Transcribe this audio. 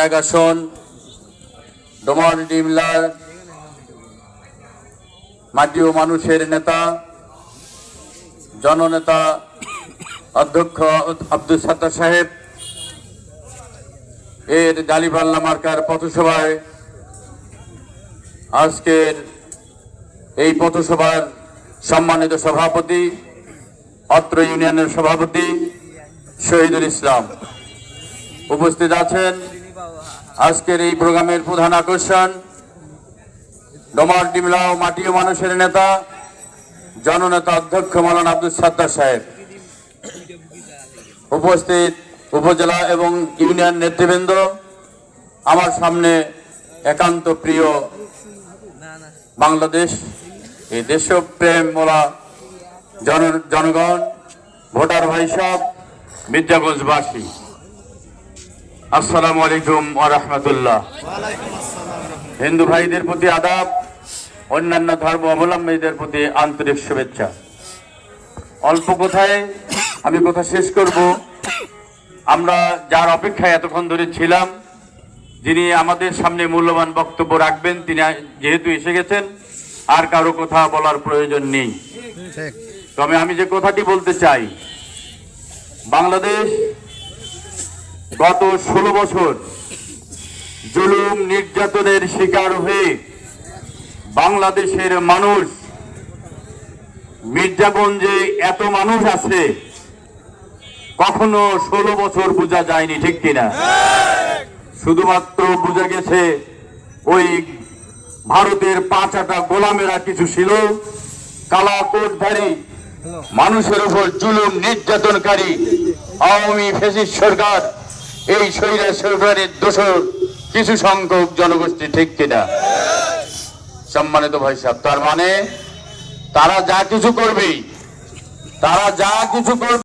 এক আসন ডোমার ডিমলার মাটি ও মানুষের নেতা, জননেতা, অধ্যক্ষ আব্দুল সাত্তার সাহেব, এর ডালিপাল্লা মার্কার পথসভায় আজকের এই পথসভার সম্মানিত সভাপতি, অত্র ইউনিয়নের সভাপতি শহীদুল ইসলাম। উপস্থিত আছেন আজকের এই প্রোগ্রামের প্রধান আকর্ষণ ডোমার ডিমলা ও মাটি ও মানুষের নেতা, জননেতা অধ্যক্ষ মালান আব্দুল সাত্তার সাহেব। উপস্থিত উপজেলা এবং ইউনিয়ন নেতৃবৃন্দ, আমার সামনে একান্ত প্রিয় বাংলাদেশ, এই দেশপ্রেম মোলা জন, জনগণ, ভোটার ভাই সব মির্জাগঞ্জবাসী। আসসালামু আলাইকুম ওয়া রাহমাতুল্লাহ। হিন্দু ভাইদের প্রতি আদাব অন্যান্য ধর্ম অবলম্বীদের প্রতি আন্তরিক শুভেচ্ছা। অল্প কথায় আমি কথা শেষ করব। আমরা যার অপেক্ষায় এতক্ষণ ধরে ছিলাম যিনি আমাদের সামনে মূল্যবান বক্তব্য রাখবেন তিনি যেহেতু এসে গেছেন আর কারও কথা বলার প্রয়োজন নেই। তবে আমি যে কথাটি বলতে চাই বাংলাদেশ গত ষোলো বছর জুলুম নির্যাতনের শিকার হয়ে বাংলাদেশের মানুষ মির্জাগঞ্জে এত মানুষ আছে, কখনো ষোলো বছর বোঝা যায়নি ঠিক কিনা? শুধুমাত্র বোঝা গেছে ওই ভারতের পাঁচাটা গোলামেরা কিছু ছিল কালা কোটধারী মানুষের উপর জুলুম নির্যাতনকারী, আওয়ামী ফেসিস সরকার। এই শৈরা সরকারের দোষর কিছু সংখ্যক জনগোষ্ঠী ঠিক কিনা? সম্মানিত ভাই সাহেব, তার মানে তারা যা কিছু করবে, তারা যা কিছু করবে